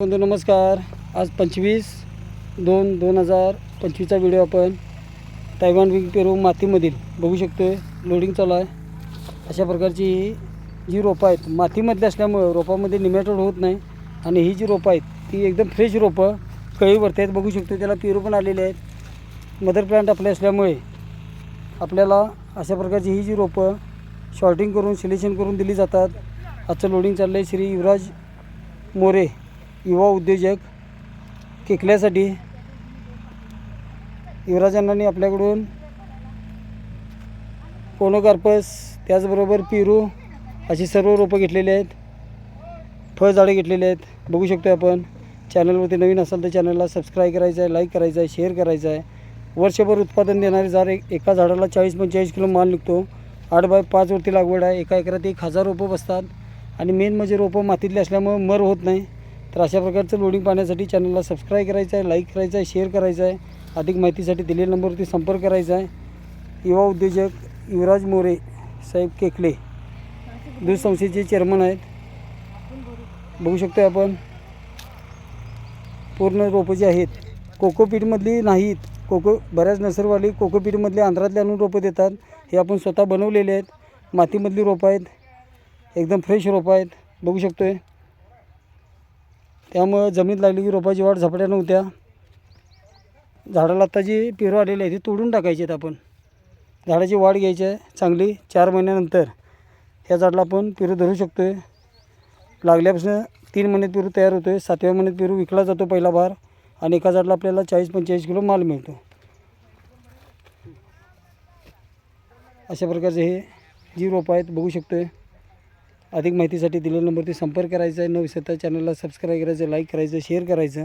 बंधू नमस्कार. आज पंचवीस दोन दोन हजार पंचवीसचा व्हिडिओ आपण तायवान विंग पेरू मातीमधील बघू शकतो आहे लोडिंग चालू आहे. अशा प्रकारची ही जी रोपं आहेत मातीमधली असल्यामुळं रोपामध्ये निमॅटोड होत नाही आणि ही जी रोपं आहेत ती एकदम फ्रेश रोपं कळीवरती आहेत बघू शकतो त्याला पेरू पण आलेले आहेत. मदर प्लांट आपले असल्यामुळे आपल्याला अशा प्रकारची ही जी रोपं शॉर्टिंग करून सिलेक्शन करून दिली जातात. आजचं लोडिंग चाललं आहे श्री युवराज मोरे. युवा उद्योजक केकल्यासाठी युवराज आपल्याकडून कोनोकार्पस त्याचबरोबर पेरू अशी सर्व रोपं घेतलेली आहेत. फळझाडे घेतलेली आहेत. बघू शकतो आपण. चॅनलवरती नवीन असाल तर चॅनलला सबस्क्राईब करायचं आहे लाईक करायचं आहे शेअर करायचं आहे वर्षभर उत्पादन देणारे झाड एक एका झाडाला चाळीस पंचेचाळीस किलो माल निघतो. आठ बाय पाचवरती लागवड आहे. एका एकरात एक हजार रोपं बसतात. आणि मेन म्हणजे रोपं मातीतली असल्यामुळं मर होत नाही. तर अशा प्रकारचं लोडिंग पाहण्यासाठी चॅनलला सबस्क्राईब करायचं आहे लाईक करायचं आहे शेअर करायचं आहे. अधिक माहितीसाठी दिलेल्या नंबरवरती संपर्क करायचा आहे. युवा उद्योजक युवराज मोरे साहेब केकले दूध संस्थेचे चेअरमन आहेत. बघू शकतो आपण. पूर्ण रोपं जी आहेत कोकोपीटमधली नाहीत. कोको बऱ्याच नसरवाली कोकोपीटमधली आंध्रातले आणून रोपं देतात. हे आपण स्वतः बनवलेले आहेत. मातीमधली रोपं आहेत. एकदम फ्रेश रोपं आहेत. बघू शकतो आहे त्यामुळं जमीन लागली की रोपाची वाढ झपाट्या नव्हत्या झाडाला आता जी पेरू आलेली आहे ती तोडून टाकायची आहेत आपण. झाडाची वाढ घ्यायची आहे चांगली चार महिन्यानंतर. ह्या झाडाला आपण पेरू धरू शकतो आहे लागल्यापासून तीन महिन्यात पेरू तयार होतो आहे सातव्या महिन्यात पेरू विकला जातो पहिला भार आणि एका झाडाला आपल्याला चाळीस पंचेचाळीस किलो माल मिळतो. अशा प्रकारचे हे जी रोपं आहेत बघू शकतो आहे अधिक माहितीसाठी दिलेल्या नंबरवरती संपर्क करायचा आहे. न सत्ता चॅनलला सबस्क्राईब करायचं लाईक करायचं शेअर करायचं.